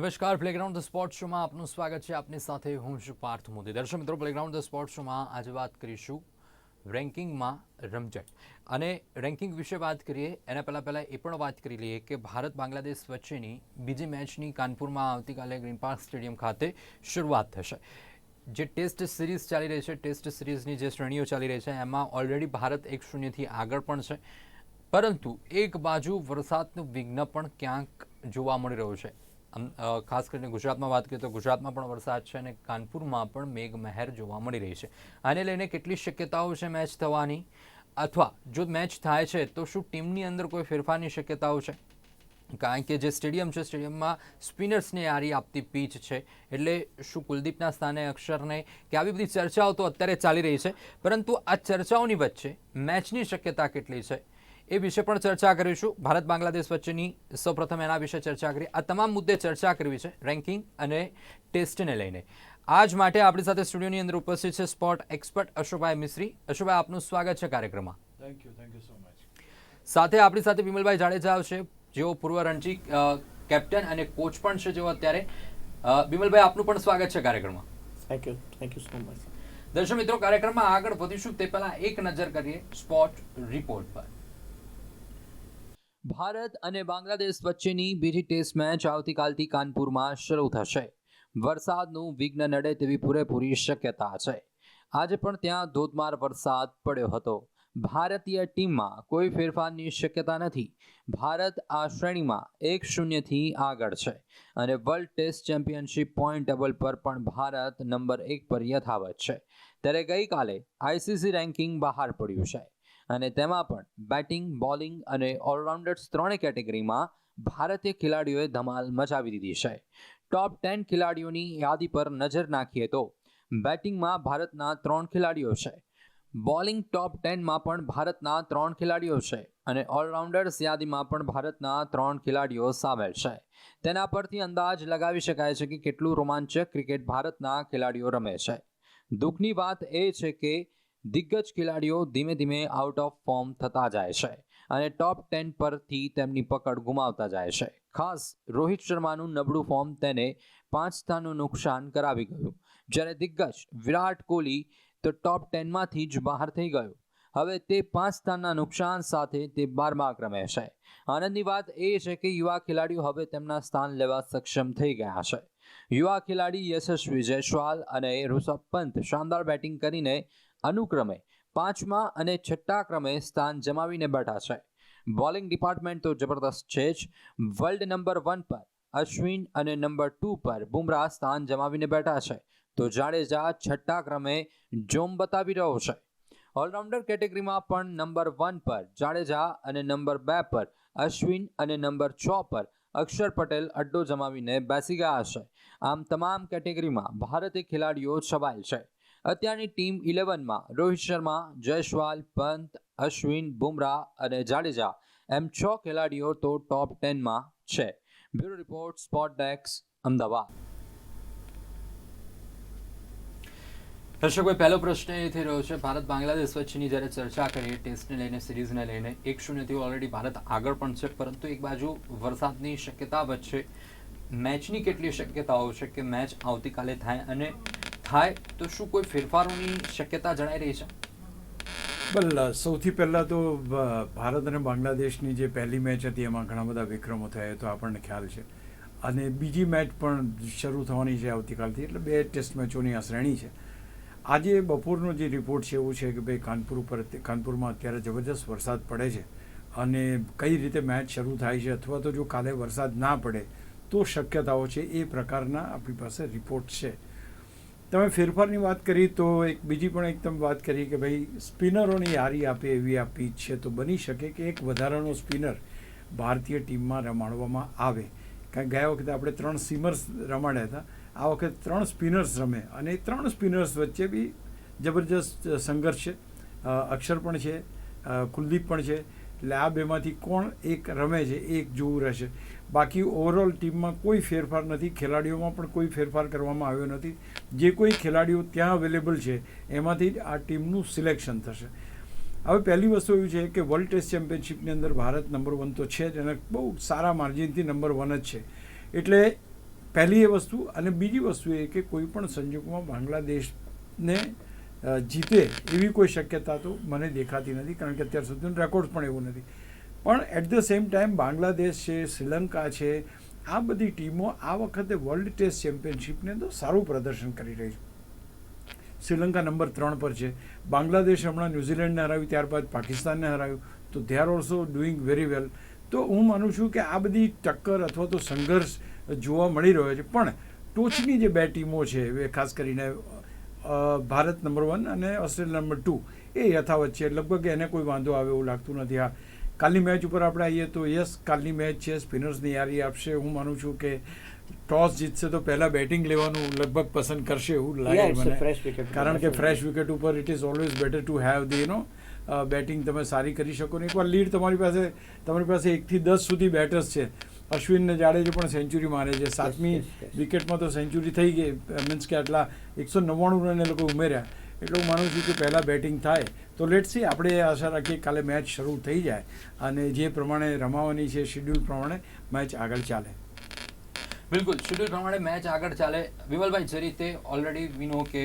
નમસ્કાર. Playground the sport શોમાં આપનું સ્વાગત છે. આપની સાથે હું છું પાર્થ મોદી. દર્શક મિત્રો પ્લેગ્રાઉન્ડ ધ સ્પોર્ટ શોમાં આજે વાત કરીશું રેન્કિંગમાં રમઝટ. અને રેન્કિંગ વિશે વાત કરીએ, એના પહેલાં પહેલાં એ પણ વાત કરી લઈએ કે ભારત બાંગ્લાદેશ વચ્ચેની બીજી મેચની કાનપુરમાં આવતીકાલે ગ્રીન સ્ટેડિયમ ખાતે શરૂઆત થશે. જે ટેસ્ટ સિરીઝ ચાલી રહી છે, ટેસ્ટ સિરીઝની જે શ્રેણીઓ ચાલી રહી છે, એમાં ઓલરેડી ભારત એક શૂન્યથી આગળ પણ છે. પરંતુ એક બાજુ વરસાદનું વિઘ્ન પણ ક્યાંક જોવા મળી રહ્યું છે. ખાસ કરીને ગુજરાતમાં વાત કરીએ તો ગુજરાતમાં પણ વરસાદ છે અને કાનપુરમાં પણ મેઘમહેર જોવા મળી રહી છે. આને લઈને કેટલી શક્યતાઓ છે મેચ થવાની? અથવા જો મેચ થાય છે, તો શું ટીમની અંદર કોઈ ફેરફારની શક્યતાઓ છે? કારણ કે જે સ્ટેડિયમ છે, સ્ટેડિયમમાં સ્પિનર્સને આરી આપતી પીચ છે. એટલે શું કુલદીપના સ્થાને અક્ષરને કે આવી બધી ચર્ચાઓ તો અત્યારે ચાલી રહી છે. પરંતુ આ ચર્ચાઓની વચ્ચે મેચની શક્યતા કેટલી છે? એ વિશે પણ ચર્ચા કરીશું. ભારત બાંગ્લાદેશ વચ્ચેની સૌપ્રથમ એના વિશે ચર્ચા કરી. આ તમામ મુદ્દે ચર્ચા કરવી છે રેન્કિંગ અને ટેસ્ટને લઈને. આજ માટે આપણી સાથે સ્ટુડિયોની અંદર ઉપસ્થિત છે સ્પોર્ટ એક્સપર્ટ અશોકભાઈ મિશ્રી અશોકભાઈ આપનું સ્વાગત છે કાર્યક્રમમાં. Thank you thank you so much સાથે આપણી સાથે વિમલભાઈ જાડેજા આવશે જેઓ પૂર્વ રણજી કેપ્ટન અને કોચ પણ છે જેઓ અત્યારે. વિમલભાઈ આપનું પણ સ્વાગત છે કાર્યક્રમમાં. Thank you thank you so much દર્શક મિત્રો કાર્યક્રમમાં આગળ વધીશું. તે પહેલાં એક નજર કરીએ સ્પોટ રિપોર્ટ પર. ભારત અને બાંગ્લાદેશ વચ્ચેની બીજી ટેસ્ટ મેચ આવતીકાલથી કાનપુરમાં શરૂ થશે. વરસાદનું વિઘ્ન નડે તેવી પૂરેપૂરી શક્યતા છે. આજે પણ ત્યાં ધોધમાર વરસાદ પડ્યો હતો. ભારતીય ટીમમાં કોઈ ફેરફારની શક્યતા નથી. ભારત આ શ્રેણીમાં એક શૂન્યથી આગળ છે અને world test championship point table પર પણ ભારત નંબર એક પર યથાવત છે. ત્યારે ગઈકાલે આઈસીસી રેન્કિંગ બહાર પડ્યું છે. અને તેમાં પણ બેટિંગ બોલિંગ અને ઓલરાઉન્ડર્સ ત્રણેય કેટેગરીમાં ભારતીય ખેલાડીઓએ ધમાલ મચાવી દીધી છે. ટોપ ટેન ખેલાડીઓની યાદી પર નજર નાખીએ તો બેટિંગમાં ભારતના ત્રણ ખેલાડીઓ છે. બોલિંગ ટોપ ટેનમાં પણ ભારતના ત્રણ ખેલાડીઓ છે અને ઓલરાઉન્ડર્સ યાદીમાં પણ ભારતના ત્રણ ખેલાડીઓ સામેલ છે. તેના પરથી અંદાજ લગાવી શકાય છે કે કેટલું રોમાંચક ક્રિકેટ ભારતના ખેલાડીઓ રમે છે. દુઃખની વાત એ છે કે દિગ્ગજ ખેલાડીઓ ધીમે ધીમે આઉટ ઓફ ફોર્મ થતા જાય છે અને ટોપ ટેન પરથી તેમની પકડ ગુમાવતા જાય છે. ખાસ રોહિત શર્માનું નબળું ફોર્મ તેને પાંચ સ્થાનનું નુકસાન કરાવી ગયું. જ્યારે દિગ્ગજ, વિરાટ કોહલી તો ટોપ ટેનમાંથી જ બહાર થઈ ગયો. હવે તે પાંચ સ્થાનના નુકસાન સાથે તે બારમા ક્રમે છે. આનંદની વાત એ છે કે યુવા ખેલાડીઓ હવે તેમના સ્થાન લેવા સક્ષમ થઈ ગયા છે. યુવા ખેલાડી યશસ્વી જયસ્વાલ અને ઋષભ પંત શાનદાર બેટિંગ કરીને અનુક્રમે પાંચમા અને છઠ્ઠા ક્રમે સ્થાન જમાવીને બેઠા છે. બોલિંગ ડિપાર્ટમેન્ટ તો જબરદસ્ત છે જ. વર્લ્ડ નંબર વન પર અશ્વિન અને નંબર ટુ પર બુમરાહ સ્થાન જમાવીને બેઠા છે. તો જાડેજા છઠ્ઠા ક્રમે જોમ બતાવી રહ્યો છે. ઓલરાઉન્ડર કેટેગરીમાં પણ નંબર વન પર જાડેજા અને નંબર બે પર અશ્વિન અને નંબર છ પર અક્ષર પટેલ અડ્ડો જમાવીને બેસી ગયા છે. આમ તમામ કેટેગરીમાં ભારતીય ખેલાડીઓ છવાયેલ છે. અત્યારની ટીમ ઇલેવનમાં રોહિત શર્મા, જયસ્વાલ, પંત, અશ્વિન, બુમરાહ અને જાડેજા એમ છ ખેલાડીઓ તો ટોપ ટેનમાં છે. બ્યુરો રિપોર્ટ, સ્પોટ ડેક્સ અમદાવાદ. દર્શકભાઈ પહેલો પ્રશ્ન એ થઈ રહ્યો છે, ભારત બાંગ્લાદેશ વચ્ચેની જ્યારે ચર્ચા કરીએ ટેસ્ટને લઈને, સિરીઝને લઈને, એક શૂન્યથી ઓલરેડી ભારત આગળ પણ છે, પરંતુ એક બાજુ વરસાદની શક્યતા વચ્ચે મેચની કેટલી શક્યતાઓ છે કે મેચ આવતીકાલે થાય અને થાય તો શું કોઈ ફેરફારોની શક્યતા જણાઈ રહી છે? બલ સૌથી પહેલાં તો ભારત અને બાંગ્લાદેશની જે પહેલી મેચ હતી એમાં ઘણા બધા વિક્રમો થયા તો આપણને ખ્યાલ છે. અને બીજી મેચ પણ શરૂ થવાની છે આવતીકાલથી, એટલે બે ટેસ્ટ મેચોની આ શ્રેણી છે. આજે બપોરનો જે રિપોર્ટ છે એવું છે કે ભાઈ કાનપુર ઉપર કાનપુરમાં અત્યારે જબરજસ્ત વરસાદ પડે છે. અને કઈ રીતે મેચ શરૂ થાય છે અથવા તો જો કાલે વરસાદ ના પડે તો શક્યતાઓ છે એ પ્રકારના આપણી પાસે રિપોર્ટ છે. તમે ફેરફારની વાત કરી તો એક બીજી પણ એક તમે વાત કરી કે ભાઈ, સ્પિનરોની યારી આપે એવી આ પીચ છે તો બની શકે કે એક વધારાનો સ્પિનર ભારતીય ટીમમાં રમાડવામાં આવે. કારણ ગયા વખતે આપણે ત્રણ સીમર્સ રમાડ્યા હતા. આ વખતે ત્રણ સ્પિનર્સ રમે અને ત્રણ સ્પિનર્સ વચ્ચે બી જબરજસ્ત સંઘર્ષ છે. અક્ષર પણ છે કુલદીપ પણ છે. એટલે આ બેમાંથી કોણ એક રમે છે એક જોવું રહેશે. બાકી ઓવરઓલ ટીમમાં કોઈ ફેરફાર નથી, ખેલાડીઓમાં પણ કોઈ ફેરફાર કરવામાં આવ્યો નથી. જે કોઈ ખેલાડીઓ ત્યાં અવેલેબલ છે, એમાંથી જ આ ટીમનું સિલેક્શન થશે. હવે પહેલી વસ્તુ એવી છે કે વર્લ્ડ ટેસ્ટ ચેમ્પિયનશિપની અંદર ભારત નંબર વન તો છે જ અને બહુ સારા માર્જિનથી નંબર વન જ છે. એટલે પહેલી એ વસ્તુ અને બીજી વસ્તુ એ કે કોઈ પણ સંજોગોમાં બાંગ્લાદેશને જીતે એવી કોઈ શક્યતા તો મને દેખાતી નથી, કારણ કે અત્યાર સુધીનો રેકોર્ડ પણ એવું નથી. પણ at the same time Bangladesh છે, શ્રીલંકા છે, આ બધી ટીમો આ વખતે વર્લ્ડ ટેસ્ટ ચેમ્પિયનશિપની અંદર સારું પ્રદર્શન કરી રહી છે. શ્રીલંકા નંબર ત્રણ પર છે. બાંગ્લાદેશ હમણાં ન્યૂઝીલેન્ડને હરાવ્યું, ત્યારબાદ પાકિસ્તાનને હરાવ્યું. તો they are also doing very well તો હું માનું છું કે આ બધી ટક્કર અથવા તો સંઘર્ષ જોવા મળી રહ્યો છે. પણ ટોચની જે બે ટીમો છે, એ ખાસ કરીને ભારત નંબર વન અને ઓસ્ટ્રેલિયા નંબર ટુ એ યથાવત છે. લગભગ એને કોઈ વાંધો આવે એવું લાગતું નથી. હા કાલની મેચ ઉપર આપણે આવીએ તો યસ કાલની મેચ છે સ્પિનર્સની યારી આપશે. હું માનું છું કે ટોસ જીતશે તો પહેલાં બેટિંગ લેવાનું લગભગ પસંદ કરશે એવું લાગે મને. કારણ કે ફ્રેશ વિકેટ ઉપર it is always better to have the no batting તમે સારી કરી શકો ને. એકવાર લીડ તમારી પાસે તમારી પાસે એકથી દસ સુધી બેટર્સ છે. અશ્વિનને જાડેજા પણ સેન્ચુરી મારે છે. સાતમી. વિકેટમાં તો સેન્ચુરી થઈ ગઈ. મીન્સ કે આટલા એકસો નવ્વાણું રન એ લોકો ઉમેર્યા. એટલે હું માનું છું કે પહેલાં બેટિંગ થાય. તો લેટ સી આપણે આશા રાખીએ કાલે મેચ શરૂ થઈ જાય અને જે પ્રમાણે રમાવાની છે શેડ્યુલ પ્રમાણે મેચ આગળ ચાલે. બિલકુલ શેડ્યુલ પ્રમાણે મેચ આગળ ચાલે. વિમલભાઈ, જે રીતે ઓલરેડી વી નો કે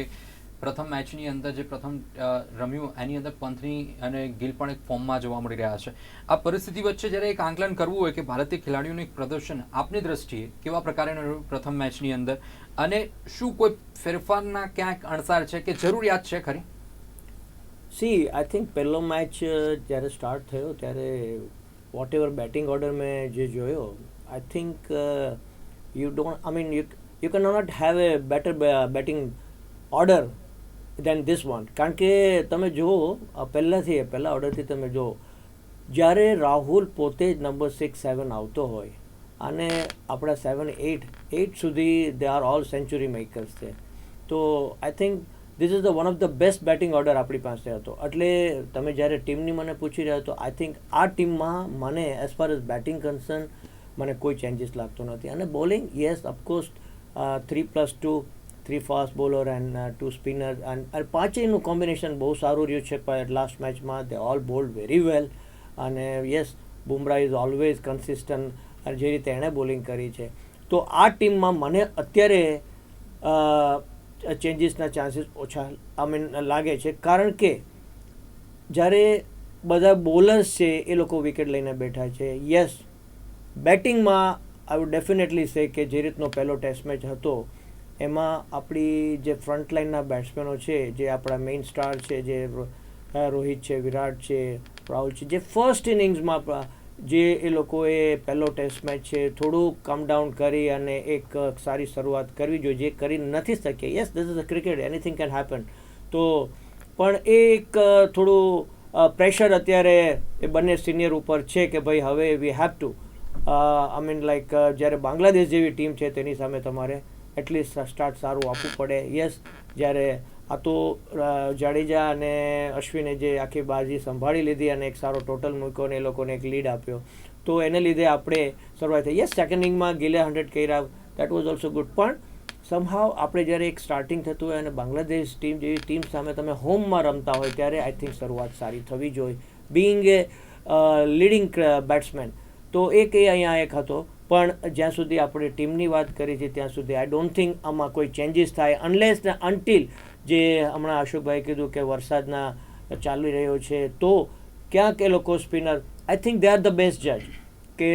પ્રથમ મેચની અંદર જે પ્રથમ રમ્યું, એની અંદર પંથની અને ગિલ પણ એક ફોર્મમાં જોવા મળી રહ્યા છે. આ પરિસ્થિતિ વચ્ચે જ્યારે એક આંકલન કરવું હોય કે ભારતીય ખેલાડીઓનું એક પ્રદર્શન આપની દ્રષ્ટિએ કેવા પ્રકારનું પ્રથમ મેચની અંદર? અને શું કોઈ ફેરફારના ક્યાંક અણસાર છે કે જરૂરિયાત છે ખરી? સી આઈ થિંક પહેલો મેચ જ્યારે સ્ટાર્ટ થયો, ત્યારે વોટ એવર બેટિંગ ઓર્ડર મેં જે જોયો I think you don't I mean you you can not have a better batting order than this one કારણ કે તમે જુઓ પહેલાંથી પહેલાં ઓર્ડરથી તમે જુઓ, જ્યારે રાહુલ પોતે જ નંબર સિક્સ સેવન આવતો હોય, અને આપણા સેવન એટ એટ સુધી they are all century makers છે. તો I think this is the one of the best batting order આપણી પાસે હતો. એટલે તમે જ્યારે ટીમની મને પૂછી રહ્યા તો આઈ થિંક આ ટીમમાં મને as far as batting concern મને કોઈ ચેન્જીસ લાગતો નથી. અને bowling yes of course three plus two three fast bowler and two spinner and પાંચેયનું combination બહુ સારું રહ્યું છે લાસ્ટ મેચમાં they all bowled very well અને yes Bumrah is always consistent અને જે રીતે એણે બોલિંગ કરી છે. તો આ ટીમમાં મને અત્યારે ચેન્જીસના ચાન્સીસ ઓછા આઈ મીન લાગે છે. કારણ કે જ્યારે બધા બોલર્સ છે, એ લોકો વિકેટ લઈને બેઠા છે. યસ બેટિંગમાં આઈ વુડ ડેફિનેટલી સે કે જે રીતનો પહેલો ટેસ્ટ મેચ હતો એમાં આપણી જે ફ્રન્ટ લાઇનના બેટ્સમેનો છે, જે આપણા મેઇન સ્ટાર છે, જે રોહિત છે, વિરાટ છે, રાહુલ છે, જે ફર્સ્ટ ઇનિંગ્સમાં જે એ લોકોએ પહેલો ટેસ્ટ મેચ છે, થોડું કમ ડાઉન કરી અને એક સારી શરૂઆત કરવી જોઈએ, જે કરી નથી શકે yes this is a cricket anything can happen તો, પણ એ એક થોડું પ્રેશર અત્યારે એ બંને સિનિયર ઉપર છે કે ભાઈ હવે we have to I mean like જ્યારે બાંગ્લાદેશ જેવી ટીમ છે તેની સામે તમારે એટલીસ્ટ સ્ટાર્ટ સારું આપવું પડે. યસ જ્યારે આ તો જાડેજા અને અશ્વિને જે આખી બાજી સંભાળી લીધી અને એક સારો ટોટલ મૂક્યો અને એ લોકોને એક લીડ આપ્યો. તો એને લીધે આપણે શરૂઆત થઈ યસ સેકન્ડ ઇનિંગમાં ગિલે હંડ્રેડ કર્યા. દેટ વોઝ ઓલ્સો ગુડ પણ સમહાવ આપણે જ્યારે એક સ્ટાર્ટિંગ થતું હોય અને બાંગ્લાદેશ ટીમ જેવી ટીમ સામે તમે હોમમાં રમતા હોય, ત્યારે આઈ થિંક શરૂઆત સારી થવી જોઈએ. બિંગ એ લીડિંગ બેટ્સમેન તો એક એ અહીંયા એક હતો. પણ જ્યાં સુધી આપણે ટીમની વાત કરી છે, ત્યાં સુધી આઈ ડોન્ટ થિંક આમાં કોઈ ચેન્જીસ થાય અનલેસ ને અનટિલ જે હમણાં અશોકભાઈ કીધું કે વરસાદના ચાલી રહ્યો છે, તો ક્યાંક એ લોકો spinner I think they are the best જજ કે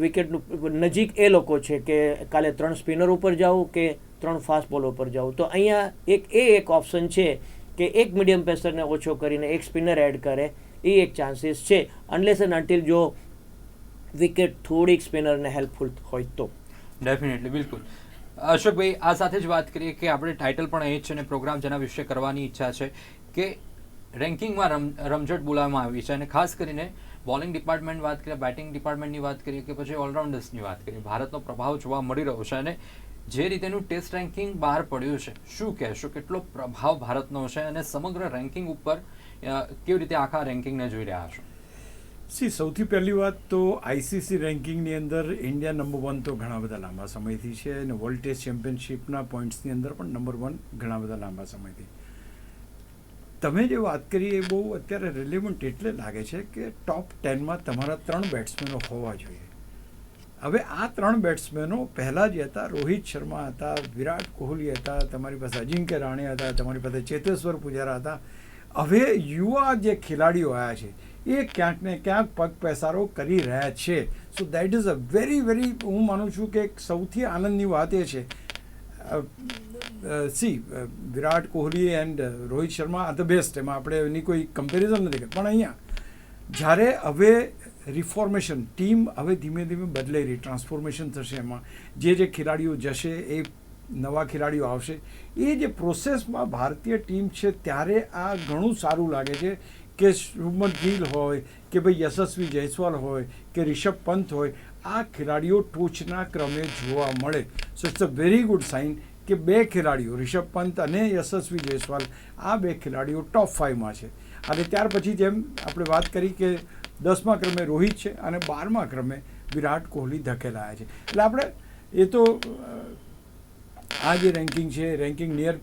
વિકેટનું નજીક એ લોકો છે કે કાલે ત્રણ સ્પિનર ઉપર જાવું કે ત્રણ ફાસ્ટ બોલ ઉપર જાઉં તો અહીંયા એક, એ એક ઓપ્શન છે કે એક મીડિયમ પેસરને ઓછો કરીને એક સ્પિનર એડ કરે, એ એક ચાન્સીસ છે. અનલેસ એન્ડ અન્ટિલ જો વિકેટ થોડીક સ્પિનરને હેલ્પફુલ હોય તો. ડેફિનેટલી બિલકુલ. અશોકભાઈ આ સાથે જ વાત કરીએ કે આપણે ટાઇટલ પણ અહીં જ છે અને પ્રોગ્રામ જેના વિશે કરવાની ઈચ્છા છે કે રેન્કિંગમાં રમ, રમઝટ બોલાવવામાં આવી છે અને ખાસ કરીને બોલિંગ ડિપાર્ટમેન્ટ વાત કરીએ બેટિંગ ડિપાર્ટમેન્ટની વાત કરીએ કે પછી ઓલરાઉન્ડર્સની વાત કરીએ. ભારતનો પ્રભાવ જોવા મળી રહ્યો છે અને જે રીતેનું ટેસ્ટ રેન્કિંગ બહાર પડ્યું છે, શું કહેશો? કેટલો પ્રભાવ ભારતનો છે અને સમગ્ર રેન્કિંગ ઉપર કેવી રીતે આખા રેન્કિંગને જોઈ રહ્યા છો? સી, સૌથી પહેલી વાત તો આઈસીસી રેન્કિંગની અંદર ઇન્ડિયા નંબર વન તો ઘણા બધા લાંબા સમયથી છે અને વર્લ્ડ ટેસ્ટ ચેમ્પિયનશિપના પોઈન્ટ્સની અંદર પણ નંબર વન ઘણા બધા લાંબા સમયથી. તમે જે વાત કરી એ બહુ અત્યારે રિલેવન્ટ એટલે લાગે છે કે ટોપ ટેનમાં તમારા ત્રણ બેટ્સમેનો હોવા જોઈએ. હવે આ ત્રણ બેટ્સમેનો પહેલાં જે હતા, રોહિત શર્મા હતા, વિરાટ કોહલી હતા, તમારી પાસે અજિંક્ય રાણે હતા, તમારી પાસે ચેતેશ્વર પૂજારા હતા. હવે યુવા જે ખેલાડીઓ આવ્યા છે એ ક્યાંક ને ક્યાંક પગ પેસારો કરી રહ્યા છે. So that is a very very હું માનું છું કે સૌથી આનંદની વાત એ છે. See Virat Kohli and Rohit Sharma are the best એમાં આપણે એની કોઈ કમ્પેરિઝન નથી પણ અહીંયા, જ્યારે હવે રિફોર્મેશન ટીમ હવે ધીમે ધીમે બદલાઈ રહી. ટ્રાન્સફોર્મેશન થશે એમાં. જે જે ખેલાડીઓ જશે, એ નવા ખેલાડીઓ આવશે. એ જે પ્રોસેસમાં ભારતીય ટીમ છે, ત્યારે આ ઘણું સારું લાગે છે. કે શુભમન ગિલ હોય, કે ભાઈ યશસ્વી જયસ્વાલ હોય, કે રિષભ પંત હોય, આ ખેલાડીઓ ટોચના ક્રમે જોવા મળે. So it's a very good sign કે બે ખેલાડીઓ, રિષભ પંત અને યશસ્વી જયસ્વાલ, આ બે ખેલાડીઓ ટોપ ફાઇવમાં છે. અને ત્યાર પછી જેમ આપણે વાત કરી કે દસમા ક્રમે રોહિત છે અને બારમા ક્રમે વિરાટ કોહલી ધકેલાયા છે. એટલે આપણે, એ તો, આ જે રેન્કિંગ છે રેન્કિંગ નિયર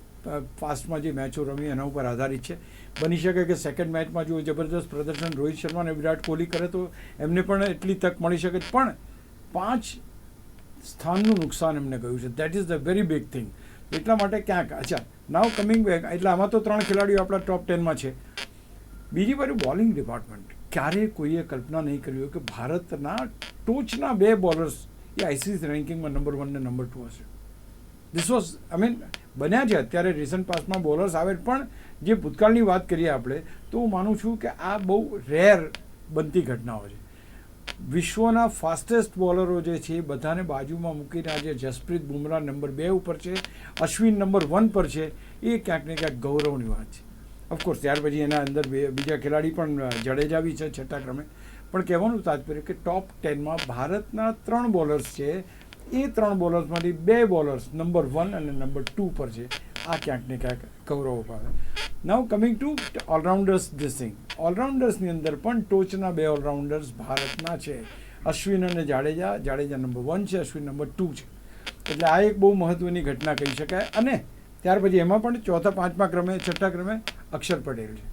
ફાસ્ટમાં જે મેચો રમી એના ઉપર આધારિત છે. બની શકે કે સેકન્ડ મેચમાં જો જબરદસ્ત પ્રદર્શન રોહિત શર્મા અને વિરાટ કોહલી કરે તો એમને પણ એટલી તક મળી શકે પણ પાંચ સ્થાનનું નુકસાન એમને ગયું છે. That is the very big thing એટલા માટે ક્યાંક, અચ્છા નાવ કમિંગ બેક એટલે આમાં તો ત્રણ ખેલાડીઓ આપણા ટોપ ટેનમાં છે. બીજી બાજુ બોલિંગ ડિપાર્ટમેન્ટ ક્યારેય કોઈએ કલ્પના નહીં કરી હોય કે ભારતના ટોચના બે બોલર્સ એ આઈસીસી રેન્કિંગમાં નંબર વન ને નંબર ટુ હશે. ધીસ વોઝ આઈ મીન બન્યા છે. અત્યારે રિસન્ટ પાસમાં બોલર્સ આવે પણ જે ભૂતકાળની વાત કરીએ આપણે, તો હું માનું છું કે આ બહુ રેર બનતી ઘટનાઓ છે. વિશ્વના ફાસ્ટેસ્ટ બોલરો જે છે, એ બધાને બાજુમાં મૂકીને આજે જસપ્રીત બુમરાહ નંબર બે ઉપર છે. અશ્વિન નંબર વન પર છે. એ ક્યાંક ને ક્યાંક ગૌરવની વાત છે. ઓફકોર્સ ત્યાર પછી એના અંદર બીજા ખેલાડી પણ જડેજાવી છે છઠ્ઠા ક્રમે. પણ કહેવાનું તાત્પર્ય કે ટોપ ટેનમાં ભારતના ત્રણ બોલર્સ છે એ ત્રણ બોલર્સમાંથી બે બોલર્સ નંબર વન અને નંબર ટુ પર છે. આ ક્યાંક ને ક્યાંક ગૌરવ પામે નાવ કમિંગ ટુ ઓલરાઉન્ડર્સ ધીસિંગ ઓલરાઉન્ડર્સની અંદર પણ ટોચના બે ઓલરાઉન્ડર્સ ભારતના છે. અશ્વિન અને જાડેજા. જાડેજા નંબર વન છે, અશ્વિન નંબર ટુ છે. એટલે આ એક બહુ મહત્ત્વની ઘટના કહી શકાય. અને ત્યાર પછી એમાં પણ ચોથા પાંચમા ક્રમે, છઠ્ઠા ક્રમે અક્ષર પટેલ છે.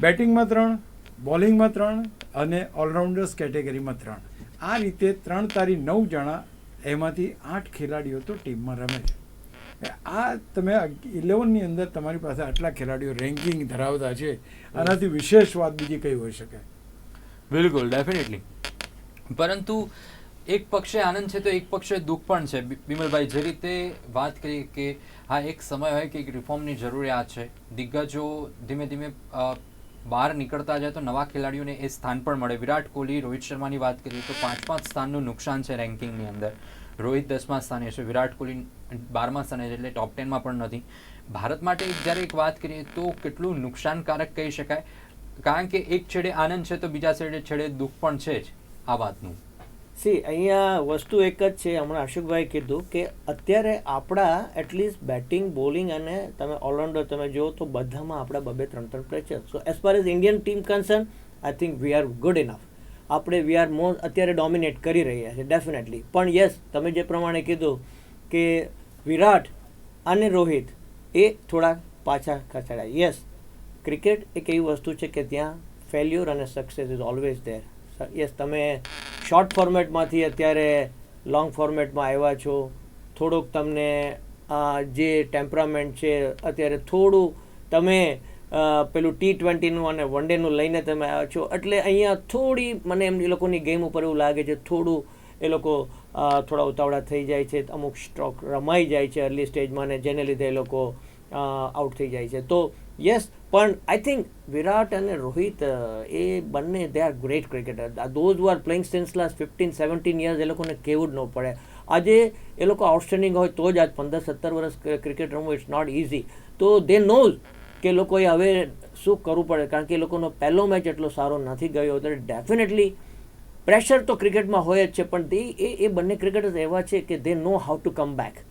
બેટિંગમાં ત્રણ બોલિંગમાં ત્રણ અને ઓલરાઉન્ડર્સ કેટેગરીમાં ત્રણ. આ રીતે ત્રણ તારી નવ જણા એમાંથી આઠ ખેલાડીઓ તો ટીમમાં રમે છે. આ તમે ઇલેવનની અંદર તમારી પાસે આટલા ખેલાડીઓ રેન્કિંગ ધરાવતા છે, આનાથી વિશેષ વાત બીજી કઈ હોઈ શકે? બિલકુલ, ડેફિનેટલી. પરંતુ એક પક્ષે આનંદ છે તો એક પક્ષે દુઃખ પણ છે. બિમલભાઈ, જે રીતે વાત કરી કે હા, એક સમય હોય કે એક રિફોર્મની જરૂરિયાત છે, દિગ્ગજો ધીમે ધીમે બહાર નીકળતા જાય તો નવા ખેલાડીઓને એ સ્થાન પણ મળે. વિરાટ કોહલી, રોહિત શર્માની વાત કરીએ તો પાંચ પાંચ સ્થાનનું નુકસાન છે રેન્કિંગની અંદર. રોહિત દસમા સ્થાને છે, વિરાટ કોહલી બારમા સ્થાને છે એટલે ટોપ ટેનમાં પણ નથી. ભારત માટે જ્યારે એક વાત કરીએ તો કેટલું નુકસાનકારક કહી શકાય? કારણ કે એક છેડે આનંદ છે તો બીજા છેડે છેડે દુઃખ પણ છે જ આ વાતનું. સી અહીંયા વસ્તુ એક જ છે, હમણાં અશોકભાઈ કીધું કે અત્યારે આપણા એટલીસ્ટ બેટિંગ બોલિંગ અને તમે ઓલરાઉન્ડર તમે જુઓ તો બધામાં આપણા બબે ત્રણ ત્રણ પ્લેયર છે. So as far as Indian team concern I think we are good enough આપણે વી આર મોર અત્યારે ડોમિનેટ કરી રહ્યા છે ડેફિનેટલી પણ યસ તમે જે પ્રમાણે કીધું કે વિરાટ અને રોહિત એ થોડા પાછા ખસેડાય. યસ ક્રિકેટ એક એવી વસ્તુ છે કે ત્યાં ફેલ્યુર અને success is always there yes તમે શોર્ટ ફોર્મેટમાંથી અત્યારે લોંગ ફોર્મેટમાં આવ્યા છો. થોડુંક તમને આ જે ટેમ્પરામેન્ટ છે, અત્યારે થોડું તમે પેલું ટી ટ્વેન્ટીનું અને વન ડેનું લઈને તમે આવ્યા છો. એટલે અહીંયા થોડી મને એમ એ લોકોની ગેમ ઉપર એવું લાગે છે, થોડું એ લોકો થોડા ઉતાવળા થઈ જાય છે, અમુક સ્ટ્રોક રમાઈ જાય છે અર્લી સ્ટેજમાં ને જેને લીધે એ લોકો આઉટ થઈ જાય છે. તો યસ પણ આઈ થિંક વિરાટ અને રોહિત એ બંને they are great cricketer those were playing since last fifteen seventeen years એ લોકોને કેવું જ ન પડે. આજે એ લોકો આઉટસ્ટેન્ડિંગ હોય તો જ આજ પંદર, સત્તર વર્ષ ક્રિકેટ રમવું ઇટ્સ નોટ ઇઝી તો દે નોઝ કે લોકોએ હવે શું કરવું પડે, કારણ કે એ લોકોનો પહેલો મેચ એટલો સારો નથી ગયો. એટલે ડેફિનેટલી પ્રેશર તો ક્રિકેટમાં હોય જ છે, પણ તે એ એ બંને ક્રિકેટર્સ એવા છે કે they know how to come back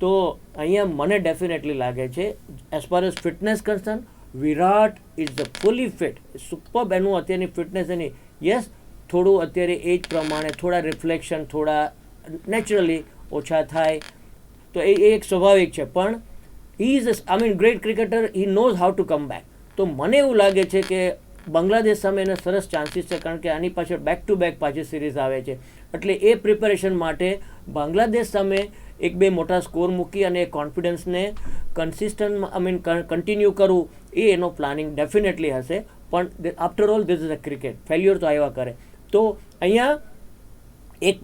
તો અહીંયા મને ડેફિનેટલી લાગે છે as far as fitness concern Virat is the fully fit super એનું અત્યારની ફિટનેસ એની. યસ થોડું અત્યારે એજ પ્રમાણે થોડા રિફ્લેક્શન થોડા નેચરલી ઓછા થાય. તો એ એક સ્વાભાવિક છે. પણ he is I mean great cricketer he knows how to come back તો મને એવું લાગે છે કે બાંગ્લાદેશ સામે એને સરસ ચાન્સીસ છે, કારણ કે આની પાછળ બેક ટુ બેક પાછી સિરીઝ આવે છે. એટલે એ પ્રિપેરેશન માટે બાંગ્લાદેશ સામે એક બે મોટા સ્કોર મૂકી અને એ કોન્ફિડન્સને કન્સિસ્ટન્ટ આઈ મીન કન્ટિન્યુ કરવું એ એનો પ્લાનિંગ ડેફિનેટલી હશે. પણ after all this is a cricket failure તો આવ્યા કરે. તો અહીંયા એક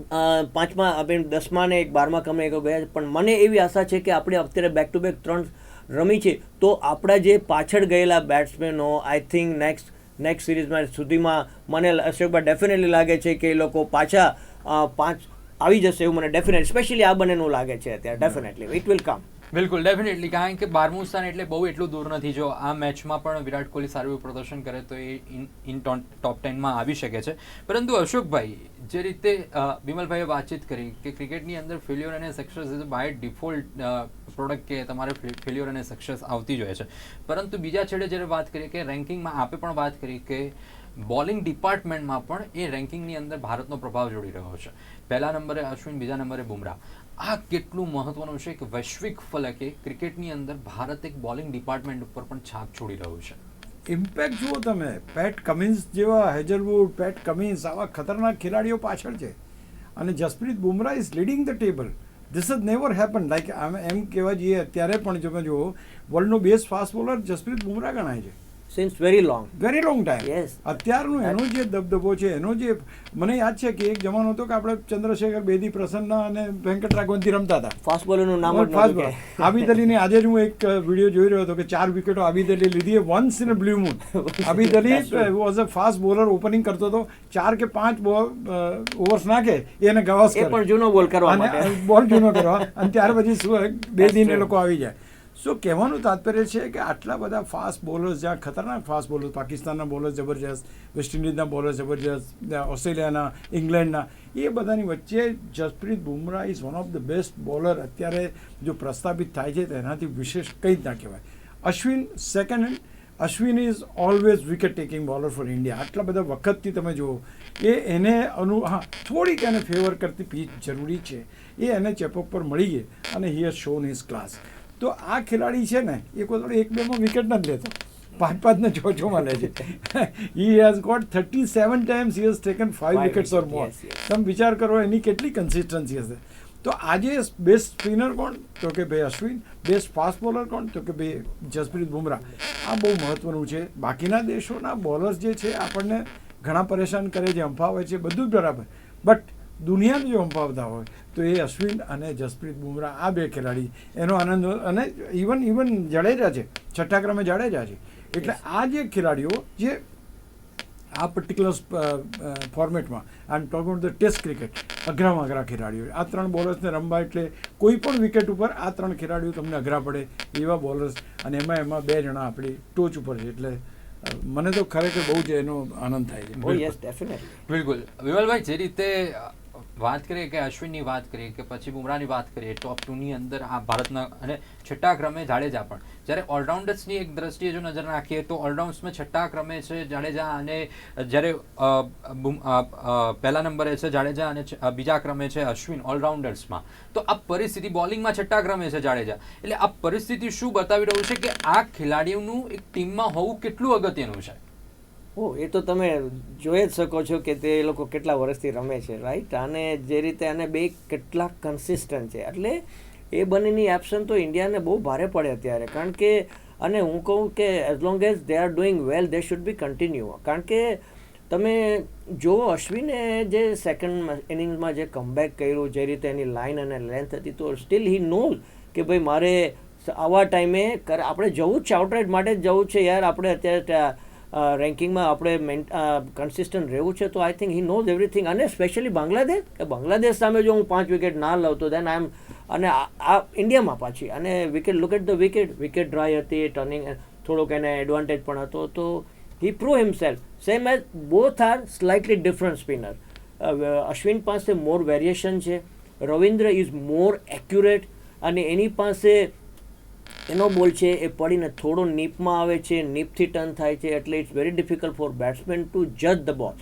પાંચમા આપણે દસમા ને એક બારમા કમે એક ગયા. પણ મને એવી આશા છે કે આપણે અત્યારે બેક ટુ બેક ત્રણ રમી છે. તો આપણા જે પાછળ ગયેલા બેટ્સમેનો આઈ થિંક નેક્સ્ટ નેક્સ્ટ સિરીઝમાં સુધીમાં મને અશોકભાઈ ડેફિનેટલી લાગે છે કે એ લોકો પાછા પાંચ આવી જશે એવું મને ડેફિનેટ સ્પેશિયલી આ બંનેનું લાગે છે અત્યારે ડેફિનેટલી ઇટ વિલ કમ બિલકુલ ડેફિનેટલી કારણ કે બારમું સ્થાન એટલે બહુ એટલું દૂર નથી. જો આ મેચમાં પણ વિરાટ કોહલી સારું એવું પ્રદર્શન કરે તો એ ઇન ટોપ ટેનમાં આવી શકે છે. પરંતુ અશોકભાઈ જે રીતે બિમલભાઈએ વાતચીત કરી કે ક્રિકેટની અંદર ફેલ્યોર અને success is by default product કે તમારે ફેલ્યોર અને સક્સેસ આવતી જ હોય છે. પરંતુ બીજા છેડે જ્યારે વાત કરીએ કે રેન્કિંગમાં આપે પણ વાત કરી કે બોલિંગ ડિપાર્ટમેન્ટમાં પણ એ રેન્કિંગની અંદર ભારતનો પ્રભાવ જોડી રહ્યો છે. પહેલા નંબરે અશ્વિન, બીજા નંબરે બુમરાહ. આ કેટલું મહત્વનું છે કે વૈશ્વિક ફલકે ક્રિકેટની અંદર ભારત એક બોલિંગ ડિપાર્ટમેન્ટ ઉપર પણ છાપ છોડી રહ્યું છે. ઇમ્પેક્ટ જુઓ તમે. પેટ કમિન્સ જેવા હેઝલવુડ પેટ કમિન્સ આવા ખતરનાક ખેલાડીઓ પાછળ છે. અને Jasprit Bumrah is leading the table this is never happen like એમ કહેવા જઈએ, અત્યારે પણ તમે જુઓ વર્લ્ડનો best fast bowler Jasprit Bumrah ગણાય છે. Since very long very long time yes અત્યારનું એનો જે દબદબો છે એનો જે મને યાદ છે કે એક જમાનો હતો કે આપણે ચંદ્રશેખર બેદી પ્રસન્ન અને વેંકટ રાઘવનથી રમતા હતા. ફાસ્ટ બોલરનું નામ ફાસ્ટ બોલર. આબિદ અલીને આજે જ હું એક વીડિયો જોઈ રહ્યો હતો કે ચાર વિકેટો આબિદ અલી લીધી once in blue moon Abid Ali was a fast bowler opening કરતો હતો. ચાર કે પાંચ ઓવર્સ નાખે એને ગવાસ એ પણ જૂનો બોલ કરવા માટે. બોલ જૂનો કરવા. અને ત્યાર પછી શું બે દિન લોકો આવી જાય. સો કહેવાનું તાત્પર્ય છે કે આટલા બધા ફાસ્ટ બોલર્સ જ્યાં ખતરનાક ફાસ્ટ બોલર્સ પાકિસ્તાનના બોલર્સ જબરજસ્ત વેસ્ટ ઇન્ડિઝના બોલર્સ જબરજસ્ત ઓસ્ટ્રેલિયાના, ઇંગ્લેન્ડના, એ બધાની વચ્ચે Jasprit Bumrah is one of the best bowler અત્યારે જો પ્રસ્થાપિત થાય છે તેનાથી વિશેષ કંઈ જ ના કહેવાય. Ashwin second hand Ashwin is always wicket taking bowler for India આટલા બધા વખતથી તમે જુઓ, એ એને અનુ, હા, થોડીક એને ફેવર કરતી પીચ જરૂરી છે. એ એને ચેપોક પર મળી ગઈ અને he has shown his class તો આ ખેલાડી છે ને એ કોઈ એક બેમાં વિકેટ નથી લેતો. પાંચ પાંચ ને છ. છમાં લે છે he has got thirty seven times he has taken five wickets or more. તમે વિચાર કરો એની કેટલી કન્સિસ્ટન્સી હશે. તો આજે બેસ્ટ સ્પિનર કોણ? તો કે ભાઈ અશ્વિન. બેસ્ટ ફાસ્ટ બોલર કોણ? તો કે ભાઈ જસપ્રીત બુમરાહ. આ બહુ મહત્વનું છે. બાકીના દેશોના બોલર્સ જે છે આપણને ઘણા પરેશાન કરે છે અંફાવે છે બધું જ બરાબર. બટ દુનિયાને જો અંપાવતા હોય. તો એ અશ્વિન અને જસપ્રીત બુમરાહ આ બે ખેલાડી એનો આનંદ અને ઇવન ઇવન જાડેજા છે. છઠ્ઠા ક્રમે જાડેજા છે. એટલે આ જે ખેલાડીઓ જે આ પર્ટિક્યુલર ફોર્મેટમાં I am talk the test cricket અઘરામાં અઘરા ખેલાડીઓ. આ ત્રણ બોલર્સને રમવા એટલે કોઈ પણ વિકેટ ઉપર આ ત્રણ ખેલાડીઓ તમને અઘરા પડે એવા બોલર્સ અને એમાં એમાં બે જણા આપણી ટોચ ઉપર છે. એટલે મને તો ખરેખર બહુ જ એનો આનંદ થાય છે. ઓ યસ ડેફિનેટલી બિલકુલ. વિમલભાઈ જે રીતે વાત કરીએ કે અશ્વિનની વાત કરીએ કે પછી બુમરાની વાત કરીએ ટોપ ટુની અંદર આ ભારતના અને છઠ્ઠા ક્રમે જાડેજા પણ. જ્યારે ઓલરાઉન્ડર્સની એક દ્રષ્ટિએ જો નજર નાખીએ તો ઓલરાઉન્ડર્સમાં છઠ્ઠા ક્રમે છે જાડેજા અને જ્યારે પહેલા નંબરે છે જાડેજા અને બીજા ક્રમે છે અશ્વિન ઓલરાઉન્ડર્સમાં તો આ પરિસ્થિતિ બોલિંગમાં છઠ્ઠા ક્રમે છે જાડેજા. એટલે આ પરિસ્થિતિ શું બતાવી રહ્યું છે કે આ ખેલાડીઓનું એક ટીમમાં હોવું કેટલું અગત્યનું છે? ઓ એ તો તમે જોઈ જ શકો છો કે તે લોકો કેટલા વર્ષથી રમે છે રાઈટ અને જે રીતે અને બે કેટલા કન્સિસ્ટન્ટ છે. એટલે એ બંનેની એબ્સન્ટ તો ઇન્ડિયાને બહુ ભારે પડે અત્યારે. કારણ કે, અને હું કહું કે as long as they are doing well they should be continue કારણ કે તમે જો અશ્વિને જે સેકન્ડ ઇનિંગ્સમાં જે કમબેક કર્યું, જે રીતે એની લાઇન અને લેન્થ હતી, તો સ્ટીલ હી નોઝ કે ભાઈ મારે આવા ટાઈમે આપણે જવું જ છે આઉટરાઇટ માટે જ જવું છે યાર. આપણે અત્યારે રેન્કિંગમાં આપણે કન્સિસ્ટન્ટ રહેવું છે, તો I think he knows everything અને સ્પેશિયલી બાંગ્લાદેશ, કે બાંગ્લાદેશ સામે જો હું પાંચ વિકેટ ના લઉં, તો દેન આઈ એમ અને આ ઇન્ડિયામાં પાછી, અને wicket look at the wicket wicket dry હતી ટર્નિંગ થોડોક એને એડવાન્ટેજ પણ હતો, તો he prove himself same as both are slightly different spinner Ashwin પાસે મોર વેરિએશન છે. રવિન્દ્ર ઇઝ મોર એક્યુરેટ અને એની પાસે એનો બોલ છે એ પડીને થોડો નીપમાં આવે છે, નીપથી ટર્ન થાય છે, એટલે it's very difficult for batsman to જજ ધ બોલ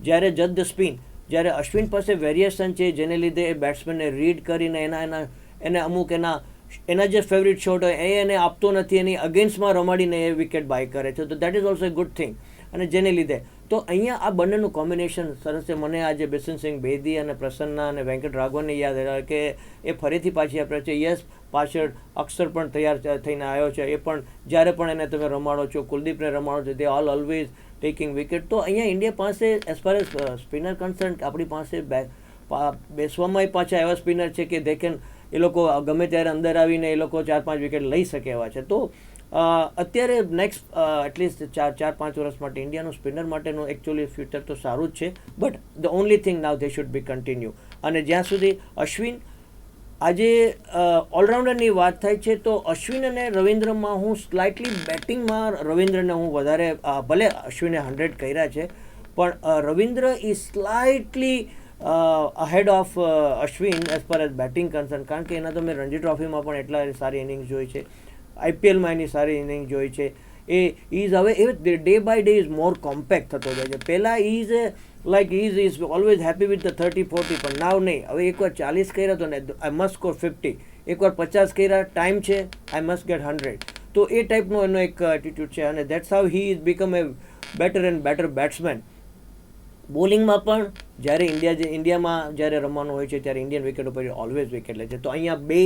જ્યારે જજ ધ સ્પિન, જ્યારે અશ્વિન પાસે વેરિએશન છે, જેને લીધે એ બેટ્સમેનને રીડ કરીને એના એના, એને અમુક એના એના જે ફેવરિટ શોટ હોય, એ એને આપતો નથી, એની અગેન્સ્ટમાં રમાડીને એ વિકેટ બાય કરે છે. તો that is also a good thing અને જેને લીધે. તો અહીંયા આ બંનેનું કોમ્બિનેશન સરસ છે. મને આજે બિશનસિંહ બેદી અને પ્રસન્ના અને વેંકટ રાઘવનને યાદ આવ્યા કે એ ફરીથી પાછી આપણે છે. યસ પાછળ અક્ષર પણ તૈયાર થઈને આવ્યો છે. એ પણ, જ્યારે પણ એને તમે રમાડો છો, કુલદીપને રમાડો છો તે ઓલ ઓલવેઝ ટેકિંગ વિકેટ તો અહીંયા ઇન્ડિયા પાસે as far as spinner concern આપણી પાસે બે, પા- બેસવામાં પાછા એવા સ્પિનર છે કે દે કેન એ લોકો ગમે ત્યારે અંદર આવીને એ લોકો ચાર પાંચ વિકેટ લઈ શકે એવા છે. તો અત્યારે નેક્સ્ટ એટલીસ્ટ ચાર ચાર પાંચ વર્ષ માટે ઇન્ડિયાનું સ્પિનર માટેનું એકચ્યુઅલી ફ્યુચર તો સારું જ છે. But the only thing now they should be continue અને જ્યાં સુધી અશ્વિન આજે ઓલરાઉન્ડરની વાત થાય છે, તો અશ્વિન અને રવિન્દ્રમાં હું સ્લાઇટલી બેટિંગમાં રવિન્દ્રને હું વધારે ભલે અશ્વિને હંડ્રેડ કર્યા છે, પણ Ravindra is slightly ahead of Ashwin as far as batting concern કારણ કે એના તો મેં રણજી ટ્રોફીમાં પણ એટલા સારી ઇનિંગ્સ જોઈ છે આઈપીએલમાં એની સારી ઇનિંગ જોઈ છે એ ઇઝ હવે એ day by day is more compact થતો જાય છે. પહેલાં is like is is always happy with the thirty forty પણ નાવ નહીં. હવે એકવાર ચાલીસ કર્યા તો ને આઈ મસ્ટ સ્કોર ફિફ્ટી એકવાર પચાસ કર્યા ટાઈમ છે આઈ મસ્ટ ગેટ હંડ્રેડ તો એ ટાઈપનો એનો એક એટીટ્યૂડ છે અને that's how he is become a better and better batsman બોલિંગમાં પણ જ્યારે ઇન્ડિયા જે ઇન્ડિયામાં જ્યારે રમવાનું હોય છે, ત્યારે ઇન્ડિયન વિકેટ ઉપર ઓલવેઝ વિકેટ લે છે. તો અહીંયા બે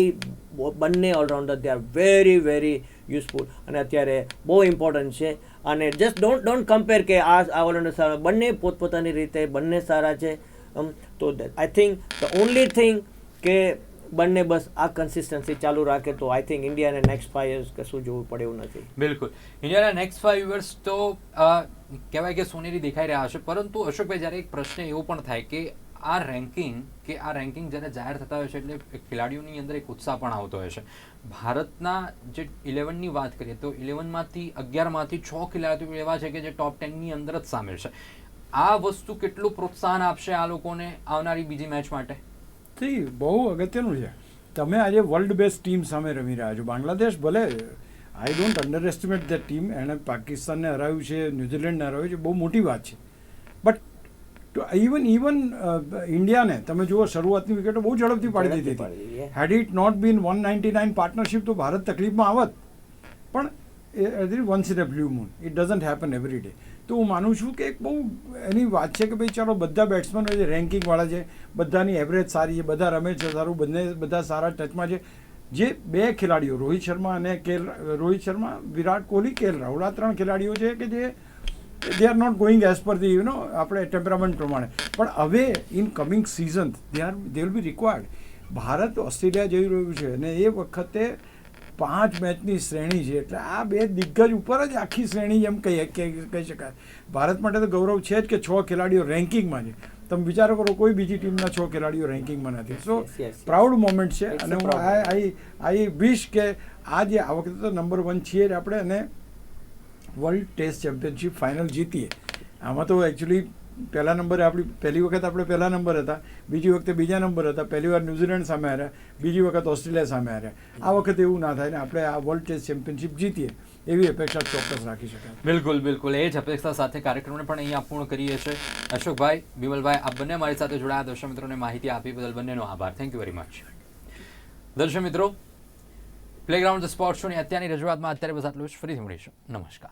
બંને all rounder they are very very useful અને અત્યારે બહુ ઇમ્પોર્ટન્ટ છે. અને જસ્ટ ડોન્ટ ડોન્ટ કમ્પેર કે આ આ ઓલરાઉન્ડર સારા, બંને પોતપોતાની રીતે, બંને સારા છે. તો I think the only thing કે બંને બસ આ કન્સિસ્ટન્સી ચાલુ રાખે તો આઈ થિંક ઇન્ડિયાને નેક્સ્ટ ફાઈવ યર્સ કશું જોવું પડે એવું નથી. બિલકુલ. ઇન્ડિયાના નેક્સ્ટ ફાઈવ યર્સ તો કહેવાય કે સોનેરી દેખાઈ રહ્યા હશે, પરંતુ અશોકભાઈ, જ્યારે એક પ્રશ્ન એવો પણ થાય કે આ રેન્કિંગ કે આ રેન્કિંગ જ્યારે જાહેર થતા હોય છે એટલે ખેલાડીઓની અંદર એક ઉત્સાહ પણ આવતો હોય છે. ભારતના જે ઇલેવનની વાત કરીએ તો ઇલેવનમાંથી અગિયારમાંથી છ ખેલાડીઓ એવા છે કે જે ટોપ ટેનની અંદર જ સામેલ છે. આ વસ્તુ કેટલું પ્રોત્સાહન આપશે આ લોકોને આવનારી બીજી મેચ માટે? થી બહુ અગત્યનું છે. તમે આજે વર્લ્ડ બેસ્ટ ટીમ સામે રમી રહ્યા છો. બાંગ્લાદેશ ભલે I don't underestimate the team એણે પાકિસ્તાનને હરાવ્યું છે ન્યુઝીલેન્ડને હરાવ્યું છે બહુ મોટી વાત છે. બટ ઇવન ઇવન ઇન્ડિયાને તમે જુઓ શરૂઆતની વિકેટો બહુ ઝડપથી પાડી દીધી હતી. Had it not been one ninety nine partnership તો ભારત તકલીફમાં આવત. પણ once in a blue moon it doesn't happen every day તો હું માનું છું કે એક બહુ એની વાત છે કે ભાઈ ચાલો બધા બેટ્સમેનો જે રેન્કિંગવાળા છે, બધાની એવરેજ સારી છે, બધા રમે છે, સારું, બંને, બધા સારા ટચમાં છે. જે બે ખેલાડીઓ, રોહિત શર્મા અને કેલ, રોહિત શર્મા, વિરાટ કોહલી, કેલ રાહુલ, આ ત્રણ ખેલાડીઓ છે કે જે they are not going as per the you know આપણે ટેમ્પરામેન્ટ પ્રમાણે. પણ હવે in coming season they are they will be required Bharat, Australia જઈ રહ્યું છે અને એ વખતે પાંચ મેચની શ્રેણી છે. એટલે આ બે દિગ્ગજ ઉપર જ આખી શ્રેણી એમ કહી કહી શકાય. ભારત માટે તો ગૌરવ છે જ કે છ ખેલાડીઓ રેન્કિંગમાં છે. તમે વિચારો કરો કોઈ બીજી ટીમના છ ખેલાડીઓ રેન્કિંગમાં નથી. સો. પ્રાઉડ મોમેન્ટ છે. અને હું આઈ આઈ આઈ વિશ કે આ જે આ વખતે તો નંબર વન છીએ આપણે અને વર્લ્ડ ટેસ્ટ ચેમ્પિયનશિપ ફાઇનલ જીતીએ. આમાં તો એકચ્યુઅલી પહેલા નંબરે આપણી પહેલી વખત આપણે પહેલા નંબર હતા, બીજી વખતે બીજા નંબર હતા, પહેલી વાર ન્યૂઝીલેન્ડ સામે હાર્યા, બીજી વખત ઓસ્ટ્રેલિયા સામે હાર્યા. આ વખતે એવું ના થાય ને આપણે આ વર્લ્ડ ટેસ્ટ ચેમ્પિયનશિપ જીતીએ, એવી અપેક્ષા ચોક્કસ રાખી શકાય. બિલકુલ બિલકુલ. એ જ અપેક્ષા સાથે કાર્યક્રમને પણ અહીંયા પૂર્ણ કરીએ છીએ. અશોકભાઈ, બિમલભાઈ આ બંને મારી સાથે જોડાયા. દર્શક મિત્રોને માહિતી આપી બદલ બંનેનો આભાર. થેન્ક યુ વેરી મચ દર્શક મિત્રો પ્લેગ્રાઉન્ડ સ્પોર્ટ શોની અત્યારની રજૂઆતમાં અત્યારે બસ આટલું જ. ફરીથી મળીશું. નમસ્કાર.